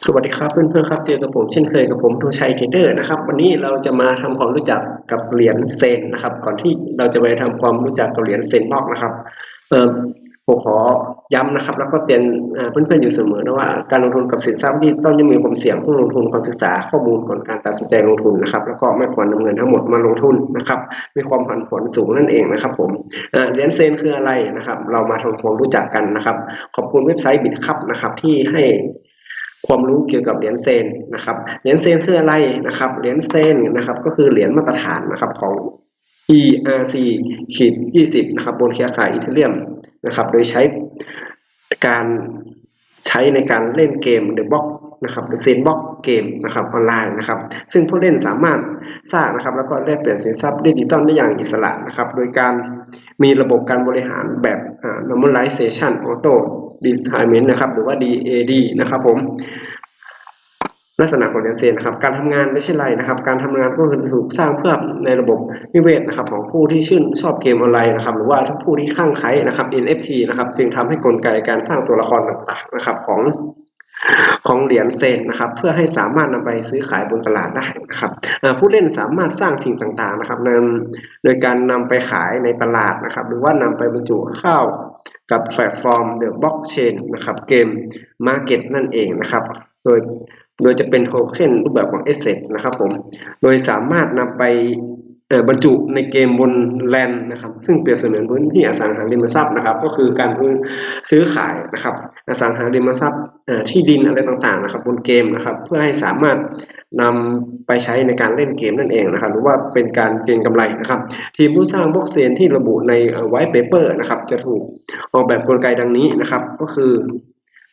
สวัสดีครับเพื่อนๆครับเจอกับผมเช่นเคยกับผมธงชัยเทเดอร์นะครับ วันนี้เราจะมาทำความรู้จักกับเหรียญเซนนะครับ ก่อนที่เราจะไปทำความรู้จักกับเหรียญเซนบล็อกนะครับเออผมขอย้ำนะครับ แล้วก็เตือนเพื่อนๆอยู่เสมอนะว่าการลงทุนกับสินทรัพย์ที่ต้องยังมีความเสี่ยงผู้ลงทุนควรศึกษาข้อมูลก่อนการตัดสินใจลงทุนนะครับ แล้วก็ไม่ควรนำเงินทั้งหมดมาลงทุนนะครับ มีความผันผวนสูงนั่นเองนะครับผมเอ่อเหรียญเซนคืออะไรนะครับ เรามาทำความรู้จักกันนะครับ ขอบคุณเว็บไซต์บิตคับนะครับที่ให้ ความรู้เกี่ยวกับเหรียญเซนนะครับ เหรียญเซนคืออะไรนะครับ เหรียญเซนนะครับ ก็คือเหรียญมาตรฐานนะครับของ ERC ขีด20นะครับบนเครือข่ายอีเทเรียมนะครับ โดยใช้การใช้ในการเล่นเกม The Box นะครับเซนบ็อกเกมนะครับออนไลน์นะครับ ซึ่งผู้เล่นสามารถสร้างนะครับ แล้วก็แลกเปลี่ยนสินทรัพย์ดิจิตอลได้อย่างอิสระนะครับ โดยการ มีระบบการบริหารแบบ normalization auto designment นะครับ หรือว่า DAD นะครับผม ลักษณะของเหรียญเซนนะครับ การทำงานไม่ใช่ไรนะครับ การทำงานก็คือถูกสร้างเพื่อในระบบนิเวศนะครับ ของผู้ที่ชื่นชอบเกมออนไลน์นะครับ หรือว่าทุกผู้ที่ข้างไคล้นะครับ NFT นะครับ จึงทำให้กลไกการสร้างตัวละครต่างๆนะครับของ ของเหรียญเซนนะครับ เพื่อให้สามารถนำไปซื้อขายบนตลาดได้นะครับผู้เล่นสามารถสร้างสิ่งต่างๆนะครับนโดยการนำไปขายในตลาดนะครับ หรือว่านำไปบรรจุเข้ากับแพลตฟอร์ม The Blockchain นะครับเกม Market นั่นเองนะครับ โดยโดยจะเป็นโทเค็นรูปแบบของ Asset นะครับผม โดยสามารถนำไป บรรจุในเกมบนแลนนะครับซึ่งเปรียบเสมือนพื้นที่อสังหาริมทรัพย์นะครับ ก็คือการซื้อขายนะครับอสังหาริมทรัพย์ที่ดินอะไรต่างๆนะครับบนเกมนะครับ เพื่อให้สามารถนำไปใช้ในการเล่นเกมนั่นเองนะครับ หรือว่าเป็นการเก็งกำไรนะครับ ทีมผู้สร้างบล็อกเซนที่ระบุในไวท์เปเปอร์นะครับ จะถูกออกแบบกลไกดังนี้นะครับ ก็คือ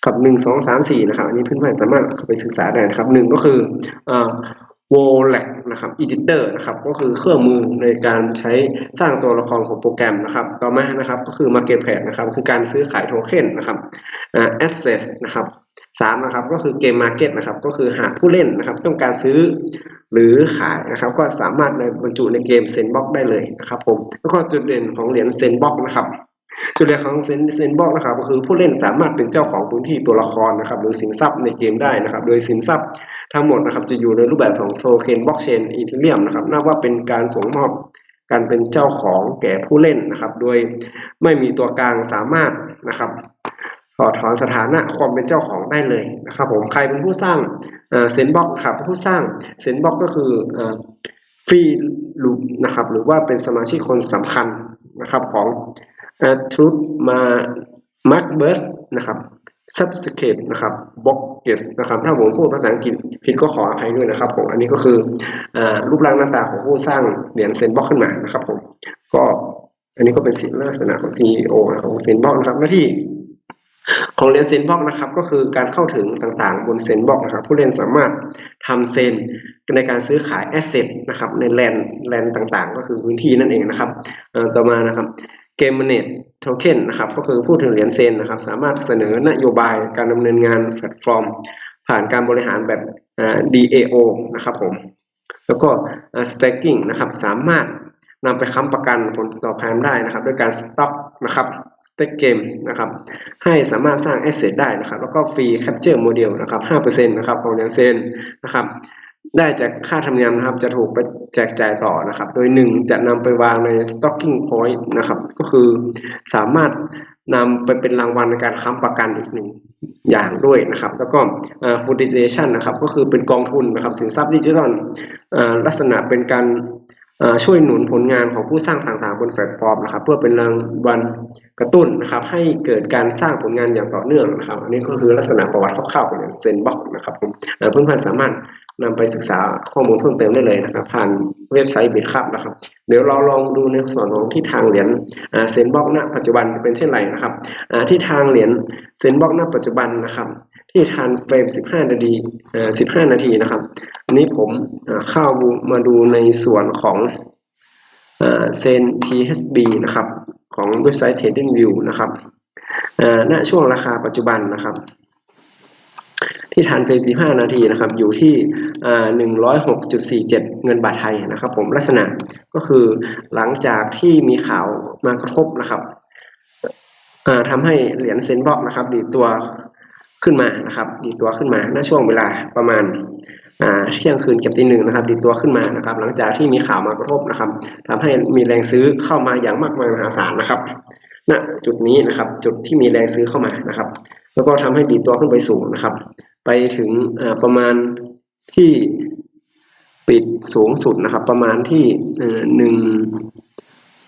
กับหนึ่งสองสามสี่นะครับ อันนี้เพื่อนๆสามารถเข้าไปศึกษาได้นะครับหนึ่งก็คืออ w o l a c นะครับ Editor นะครับ ก็คือเครื่องมือในการใช้สร้างตัวละครของโปรแกรมนะครับ ต่อมานะครับ ก็คือ Marketplace นะครับ คือการซื้อขายโทเค็นนะครับอ่า Access นะครับสามนะครับ ก็คือเกมมาร์เก็ตนะครับ ก็คือหากผู้เล่นนะครับ ต้องการซื้อหรือขายนะครับ ก็สามารถบรรจุในเกมเซนบ็อกได้เลยนะครับผม แล้วก็จุดเด่นของเหรียญเซนบ็อกนะครับ จุดเด่นของเซนเซนบ็อกนะครับก็คือผู้เล่นสามารถเป็นเจ้าของพื้นที่ตัวละครนะครับหรือสินทรัพย์ในเกมได้นะครับ โดยสินทรัพย์ทั้งหมดนะครับจะอยู่ในรูปแบบของโทเค็นบล็อกเชนอีเทเรียมนะครับนับว่าเป็นการส่งมอบการเป็นเจ้าของแก่ผู้เล่นนะครับ โดยไม่มีตัวกลางสามารถนะครับถอดถอนสถานะความเป็นเจ้าของได้เลยนะครับ ผมใครเป็นผู้สร้างเซนบ็อกครับผู้สร้างเซนบ็อกก็คือฟรีลูนะครับหรือว่าเป็นสมาชิกคนสำคัญนะครับของ ทรูดมามาร์คเบิร์สนะครับ subscribe นะครับ box e t นะครับถ้าผมพูดภาษาอังกฤษผิดก็ขออภัยด้วยนะครับผมอันนี้ก็คืออรูปร่างหน้าตาของผู้สร้างเหรียญเซนบ็อกขึ้นมานะครับผมก็อันนี้ก็เป็นสิลักษณะของ CEO ของเซนบ็อกนะครับหน้าที่ของเหรียญเซนบ็อกนะครับก็คือการเข้าถึงต่างๆ บนเซนบ็อกนะครับผู้เล่นสามารถทำเซนในการซื้อขายแอสเซทนะครับในแลนแลนต่างๆ ก็คือพื้นที่นั่นเองนะครับต่อมานะครับ เกมเนตโทเค็นนะครับก็คือพูดถึงเหรียญเซนนะครับ สามารถเสนอนโยบายการดำเนินงานแพลตฟอร์ม ผ่านการบริหารแบบ DAO นะครับผมแล้วก็ staking นะครับสามารถนำไปค้ำประกันผลตอบแทนได้นะครับด้วยการสต็อกนะครับสเต็กเกมนะครับให้สามารถสร้างแอสเซทได้นะครับ แล้วก็ฟรีแคปเจอร์โมเดลนะครับ5%นะครับของเหรียญเซนนะครับ ได้จากค่าธรรมเนียมนะครับ จะถูกไปแจกจ่ายต่อนะครับ โดยหนึ่งจะนำไปวางใน stocking point นะครับ ก็คือสามารถนำไปเป็นรางวัลในการค้ำประกันอีกหนึ่งอย่างด้วยนะครับ แล้วก็ f o o d i z a t i o n นะครับ ก็คือเป็นกองทุนนะครับ สินทรัพย์ดิจิทัลลักษณะเป็นการช่วยหนุนผลงานของผู้สร้างต่างๆ บนแพลตฟอร์มนะครับ เพื่อเป็นรางวัลกระตุ้นนะครับ ให้เกิดการสร้างผลงานอย่างต่อเนื่องนะครับ อันนี้ก็คือลักษณะประวัติคร่าวๆของเซนบ็อกนะครับผมเพื่อนๆสามารถ นำไปศึกษาข้อมูลเพิ่มเติมได้เลยนะครับ ผ่านเว็บไซต์บิตคับนะครับ เดี๋ยวเราลองดูในส่วนของที่ทางเหรียญเซนบ็อกณปัจจุบันจะเป็นเช่นไรนะครับที่ทางเหรียญเซนบ็อกณปัจจุบันนะครับ ที่ทานเฟรม 15 นาที15 นาทีนะครับอันนี้ผมเข้ามาดูในส่วนของเซน THB นะครับ ของเว็บไซต์ TradingView นะครับณช่วงราคาปัจจุบันนะครับ ที่ทานเฟรม 15 นาทีนะครับอยู่ที่ 106.47 เงินบาทไทยนะครับผมลักษณะก็คือหลังจากที่มีข่าวมากระทบนะครับทำให้เหรียญเซนบ็อกนะครับดีตัวขึ้นมานะครับ ดีตัวขึ้นมาณช่วงเวลาประมาณเที่ยงคืนเกับตีหนึ่งนะครับ ดีตัวขึ้นมานะครับ หลังจากที่มีข่าวมากระทบนะครับทำให้มีแรงซื้อเข้ามาอย่างมากมายมหาศาลนะครับณจุดนี้นะครับ จุดที่มีแรงซื้อเข้ามานะครับ แล้วก็ทำให้ดีดตัวขึ้นไปสูงนะครับ ไปถึงประมาณที่ปิดสูงสุดนะครับ ประมาณที่หนึ่ง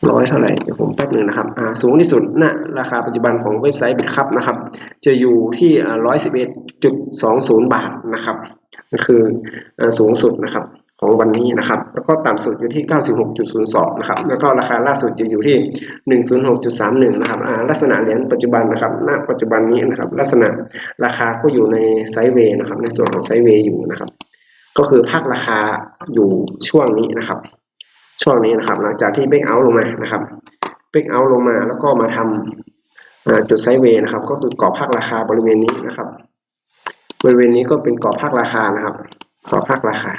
ร้อยเท่าไหร่เดี๋ยวผมแป๊บหนึ่งนะครับสูงที่สุดณราคาปัจจุบันของเว็บไซต์บิตคัพนะครับ จะอยู่ที่ร้อยสิบเอ็ดจุดสองศูนย์บาทนะครับก็คืออสูงสุดนะครับ ของวันนี้นะครับ แล้วก็ต่ำสุดอยู่ที่ 96.02 นะครับ แล้วก็ราคาล่าสุดจะอยู่ที่ 106.31 นะครับลักษณะเหรียญปัจจุบันนะครับ ณ ปัจจุบันนี้นะครับ ลักษณะราคาก็อยู่ในไซด์เวย์นะครับ ในส่วนของไซด์เวย์อยู่นะครับ ก็คือภาคราคาอยู่ช่วงนี้นะครับ ช่วงนี้นะครับ หลังจากที่เบรกเอาลงมานะครับเบรกเอาลงมาแล้วก็มาทำอ่าจุดไซด์เวย์นะครับ ก็คือกรอบภาคราคาบริเวณนี้นะครับ บริเวณนี้ก็เป็นกรอบภาคราคานะครับ กรอบภาคราคา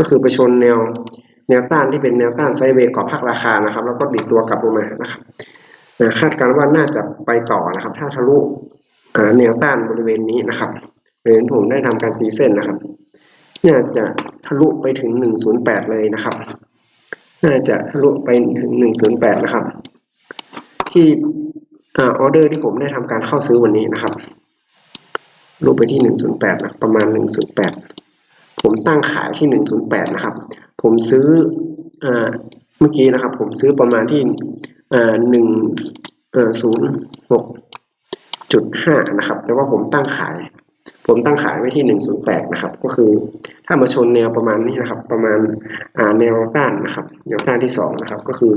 ก็คือไปชนแนวแนวต้านที่เป็นแนวต้านไซเวย์กรอบภาคราคานะครับ แล้วก็ดีตัวกลับลงมานะครับคาดการณ์ว่าน่าจะไปต่อนะครับ ถ้าทะลุแนวต้านบริเวณนี้นะครับเห็นผมได้ทำการตีเส้นนะครับ น่าจะทะลุไปถึง 108 เลยนะครับ น่าจะทะลุไปถึง 108 นะครับ ที่อออเดอร์ที่ผมได้ทำการเข้าซื้อวันนี้นะครับรูปไปที่ 108นะประมาณ 108 ผมตั้งขายที่ 108 นะครับ ผมซื้ออเมื่อกี้นะครับ ผมซื้อประมาณที่อ่า1เอ่อ06.5นะครับ แต่ว่าผมตั้งขาย ผมตั้งขายไว้ที่ 108 นะครับ ก็คือถ้ามาชนแนวประมาณนี้นะครับ ประมาณแนวต้านนะครับ แนวต้านที่สองนะครับ ก็คือ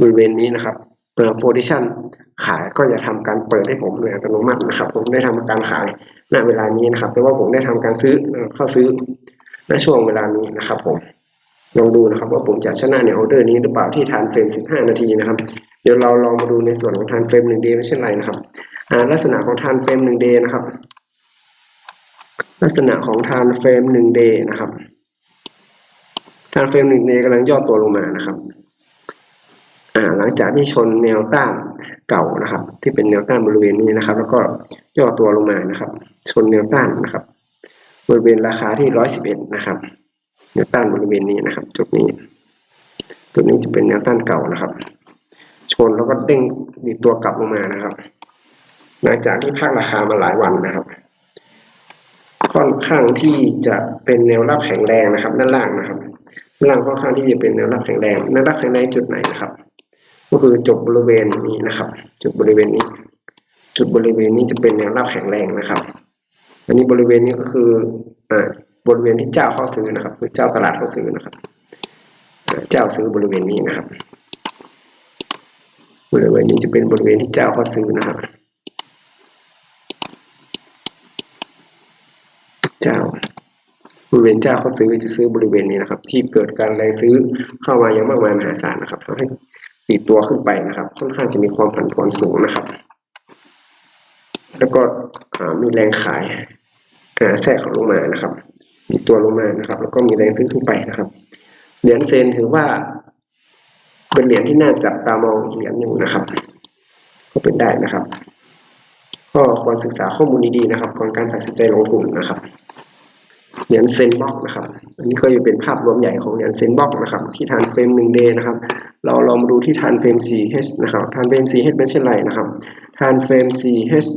บริเวณนี้นะครับ เปิดโพซิชันขายก็จะทำการเปิดให้ผมโดยอัตโนมัตินะครับ ผมได้ทำการขายณเวลานี้นะครับแต่ว่าผมได้ทำการซื้อเข้าซื้อณช่วงเวลานี้นะครับ ผมลองดูนะครับว่าผมจะชนะในออเดอร์นี้หรือเปล่าที่ทานเฟรม 15 นาทีนะครับ เดี๋ยวเราลองมาดูในส่วนของทานเฟรม1 day ไม่ใช่ไรนะครับลักษณะของทานเฟรม1 day นะครับ ลักษณะของทานเฟรมหนึ่งเดย์นะครับทานเฟรมหนึ่งเดย์กำลังย่อตัวลงมานะครับ หลังจากที่ชนแนวต้านเก่านะครับ ที่เป็นแนวต้านบริเวณนี้นะครับ แล้วก็ย่อตัวลงมานะครับ ชนแนวต้านนะครับ บริเวณราคาที่ร้อยสิบเอ็ดนะครับแนวต้านบริเวณนี้นะครับ จุดนี้จุดนี้จะเป็นแนวต้านเก่านะครับ ชนแล้วก็เด้งดีตัวกลับลงมานะครับ หลังจากที่พักราคามาหลายวันนะครับ ค่อนข้างที่จะเป็นแนวรับแข็งแรงนะครับ ด้านล่างนะครับด้านล่างค่อนข้างที่จะเป็นแนวรับแข็งแรงแนวรับแข็งแรงจุดไหนนะครับ ก็คือจบบริเวณนี้นะครับ จุดบริเวณนี้ จุดบริเวณนี้จะเป็นแนวรับแข็งแรงนะครับ อันนี้บริเวณนี้ก็คืออ่าบริเวณที่เจ้าเข้าซื้อนะครับ คือเจ้าตลาดเข้าซื้อนะครับ เจ้าซื้อบริเวณนี้นะครับ บริเวณนี้จะเป็นบริเวณที่เจ้าเข้าซื้อนะครับ เจ้าบริเวณเจ้าเขาซื้อจะซื้อบริเวณนี้นะครับ ที่เกิดการแรงซื้อเข้ามาอย่างมากมายมหาศาลนะครับทำให้ ตีตัวขึ้นไปนะครับ ค่อนข้างจะมีความผันผวนสูงนะครับ แล้วก็มีแรงขายแทรกเข้าลงมานะครับ มีตัวลงมานะครับ แล้วก็มีแรงซื้อขึ้นไปนะครับ เหรียญเซนถือว่า เป็นเหรียญที่น่าจับตามองอีกเหรียญหนึ่งนะครับ ก็เป็นได้นะครับ ก็ควรศึกษาข้อมูลดีๆนะครับก่อนการตัดสินใจลงทุนนะครับเหรียญเซนบ็อกนะครับ อันนี้ก็จะเป็นภาพรวมใหญ่ของเหรียญเซนบ็อกนะครับ ที่ทานเฟรมหนึ่งเดย์นะครับ เราลองมาดูที่ทานเฟรม 4H นะครับทานเฟรม 4H เป็นเช่นไรนะครับทานเฟรม 4H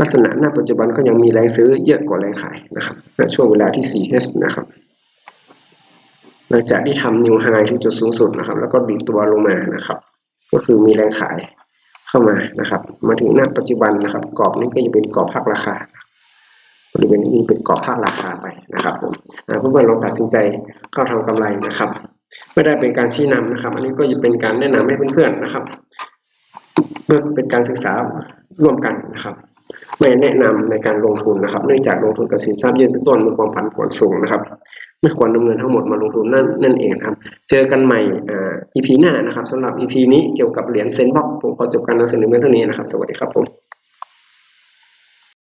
ลักษณะหน้าปัจจุบันก็ยังมีแรงซื้อเยอะกว่าแรงขายนะครับณช่วงเวลาที่ 4H นะครับ หลังจากที่ทำนิวไฮที่จุดสูงสุดนะครับ แล้วก็ดีดตัวลงมานะครับ ก็คือมีแรงขายเข้ามานะครับ มาถึงหน้าปัจจุบันนะครับ กรอบนี้ก็จะเป็นกรอบภาคราคาบริเวณนี้เป็นกรอบภาคราคาไปนะครับผมเพื่อนๆลองตัดสินใจเข้าทำกำไรนะครับ ไม่ได้เป็นการชี้นำนะครับ อันนี้ก็จะเป็นการแนะนำให้เพื่อนๆนะครับเพื่อเป็นการศึกษาร่วมกันนะครับ ไม่แนะนำในการลงทุนนะครับ เนื่องจากลงทุนกับสินทรัพย์ยืนเป็นต้นมีความผันผวนสูงนะครับ ไม่ควรนำเงินทั้งหมดมาลงทุนนั่นนั่นเองครับ เจอกันใหม่อ่า EP หน้านะครับสำหรับ EP นี้เกี่ยวกับเหรียญเซนบ็อกผมขอจบการนำเสนอเพียงเท่านี้นะครับ สวัสดีครับผม